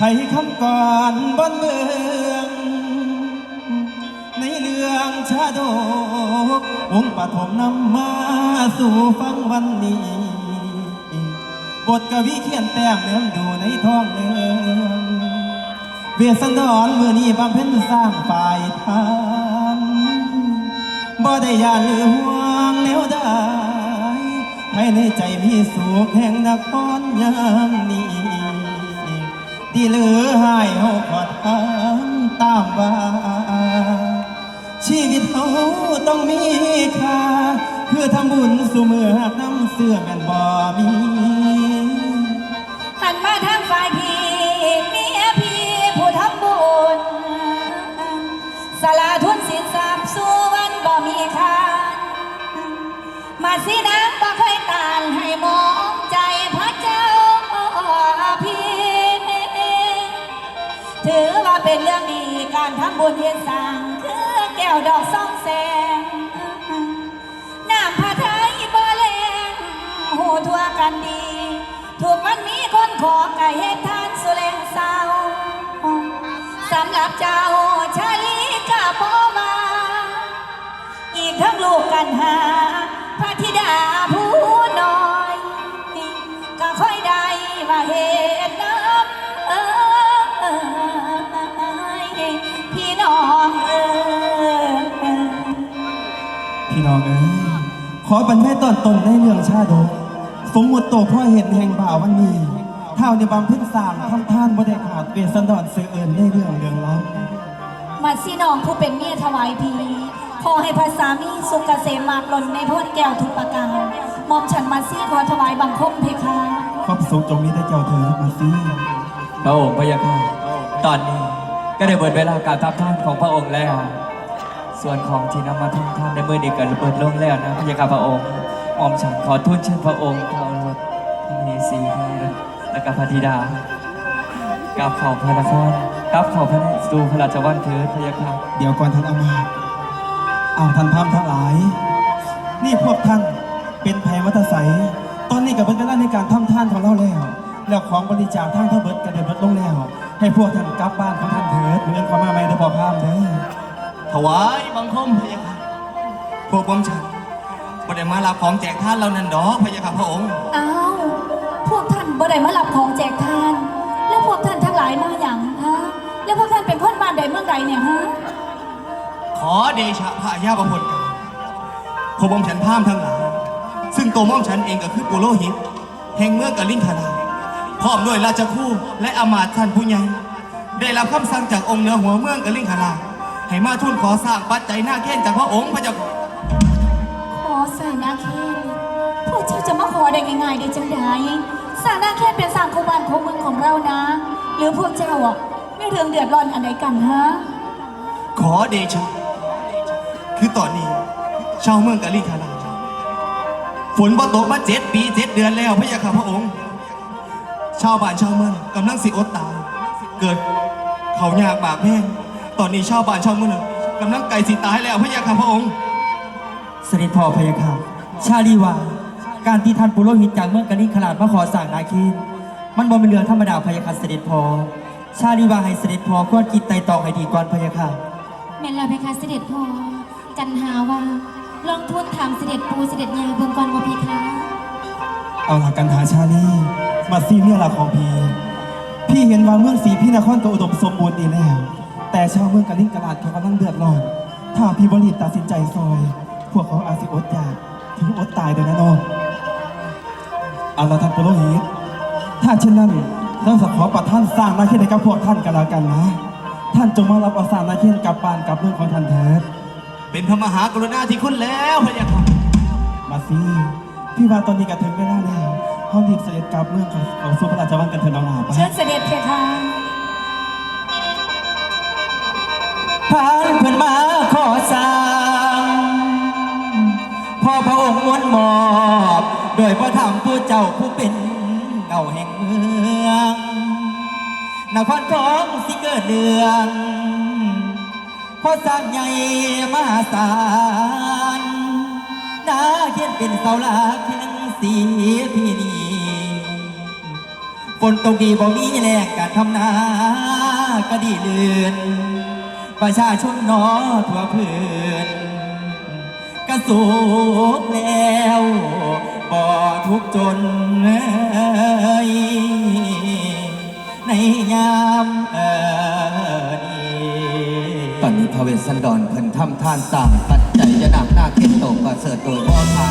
ไขคำก่อนบนเมือง ในเรื่องชาดกองค์ปฐมนำมาสู่ฟังวันนี้ บทกวีเขียนแต้มเลื่อมดูในท้องเรืองเวียสันดรมือนี้บำเพ็ญสร้างฝ่ายทานบ่ได้ยานหรือห่วงแนวใดภายในใจมีสุขแห่งนครยามนี้ ที่เหลือให้เฮาขอทางตามว่า ชีวิตเขาต้องมีค่าคือทำบุญสู่มือหักน้ำเสื้อแม่นบ่มีหันมาทางฝ่ายพี่เมียพี่ผู้ทำบุญสละทุนสินทรัพย์สู่วันบ่มีค่ามาสินะ ถือว่าเป็นเรื่องดีการทำบุญเฮ็ดสร้าง คือแก้วดอกซ่องแสง น้ำพระทัยบ่แลงหูทั่วกันดี ถูกมันมีคนขอไก่เฮ็ดทานสุแลงเศร้าสำหรับเจ้าชาลีกะพ่อมา อีกทั้งลูกกันหา บรรยายตอนตนในเรื่องชาดกสมมุติโตพ่อเห็นแห่งบ่าววันนี้เท่าในบำเพ็ญสร้างทำท่านบ่ได้ขาดเวสันดรเสือเอินในเรื่องเรื่องล้ำมาสีน้องผู้เป็นเมียถวายพีขอให้พระสามีสุขเกษมมากล้นในพ้นแก้วทุกประการหมอมฉันมาซี่ขอถวายบังคมเพคะความสุขจงมีแต่เจ้าเธอมาสิพระองค์พระยาค่ะตอนนี้ก็ได้เบิดเวลาการทับท่านของพระองค์แล้ว ส่วนของที่นำมาทุ่มท่านในมือนี้ก็เบิดลงแล้วนะพระยาค่ะพระองค์ออมฉันขอทูลเชิญพระองค์เท้ารถมีสีพระและกับพระธิดากราบเขอพระนครกราบเขอพระสู่พระราชวังเถิดพระยาค่ะเดี๋ยวก่อนท่านอามาตย์เอาท่านพามทั้งหลาย นี่พวกท่านเป็นภัยมัตสัยตอนนี้กับเป็นเวลาในการทำท่านของเราแล้วแล้วของบริจาคท่างเท่าเบิดกระเด็นเบิดลงแล้ว ให้พวกท่านกลับบ้านของท่านเถิดเหมือนเขามาไม่ได้บอกพามเด้อ ถวายบังคมพระยาค่ะพวกผมฉันบ่ได้มารับของแจกท่านเรานั่นดอกพระยาค่ะพระองค์ อ้าว พวกท่านบ่ได้มารับของแจกทาน แล้วพวกท่านทั้งหลายมาอย่างฮะ แล้วพวกท่านเป็นคนบ้านใดเมืองใดเนี่ยฮะ ขอเดชะพระยาประพลกันพวกผมฉันพามทั้งหลาย ซึ่งตัวม่อมฉันเองก็คือปุโรหิต แห่งเมืองกะลิงคาราพร้อมด้วยราชครู่และอามาตย์ท่านผู้ใหญ่ได้รับคำสั่งจากองค์เหนือหัวเมืองกะลิงคารา ให้มาทูลขอสร้างปัจจัยหน้าแข้นจากพระองค์พระเจ้าค่ะขอใส่นาเคนพวกเจ้าจะมาขอได้ง่ายๆได้จังไดสร้างนาเคนเป็นสร้างของบ้านของเมืองของเรานะ หรือพวกเจ้าอะไม่เรื่องเดือดร้อนอันใดกันฮะขอเดชะคือตอนนี้ชาวเมืองกะลิคาราฝนบ่ตกมาเจ็ดปีเจ็ดเดือนแล้วพระยาค่ะพระองค์ ชาวบ้านชาวเมืองกำลังสิอดตายเกิดเขายากบากแพง ตอนนี้ชาวบ้านชาวเมืองกำลังไก่สิตายแล้วพระยาค่ะพระองค์เสด็จพ่อพะยาค่ะชาลีวา การที่ท่านปุโรหิตจากเมืองกะลิงขลาดมาขอสั่งนาคีนมันบ่เป็นเรื่องธรรมดาพะยาค่ะเสด็จพ่อชาลีวาให้เสด็จพ่อควรคิดไต่ตองให้ดีก่อนพะยาค่ะแม่นแล้วเพคะเสด็จพ่อกันหาว่าลองทูลถามเสด็จปูเสด็จยาเบิ่งก่อนว่าเพคะเอาหลักกันหาชาลีมาซีเมียหลักของพี่พี่เห็นว่าเมืองสีพี่นครก็อุดมสมบูรณ์ดีแล้วแต่ ชาวเมืองกะลิงกะลาดเขากำลังเดือดร้อน ถ้าพี่บริตตัดสินใจซอย พวกเขาอาจสิอดอยากถึงอดตายเดี๋ยวนะน้องเอาละท่านปุโรหิตถ้าเช่นนั้นเราจะขอประท่านสร้างนาเขตให้กับพวกท่านกันแล้วกันนะ ท่านจงมารับเอาสร้างนาเขตกลับบ้านกลับเมืองของท่านเถิดเป็นพระมหากรุณาธิคุณแล้วพระยาค่ะมาสิพี่ว่าตอนนี้ก็ถึงเวลาแล้วห้องรีบเสด็จกลับเมืองของของสุพระราชวังกันเถิดน้องหลาไปเชิญเสด็จเพคะ พานเพิ่อนมาขอสั่งพ่อพระองค์มวนหมอบ โดยพระธรรมผู้เจ้าผู้เป็นเงาแห่งเมืองนครทองสิเกิดเดืองพอสร้างใหญ่มหาศาลนาเขียนเป็นเสาหลักแห่งสีพี่นีฝนตกดีบ่มีแรงการทำนาก็ดีเลือน ประชาชนนอทั่วพื้นก็สุขแล้วบ่ทุกจนในยามเออนี้ตอนนี้พระเวสสันดรเพิ่นทำท่านสร้างปัจจัยจะนำหน้าเข็นโตประเสริฐโดยพ่อค้า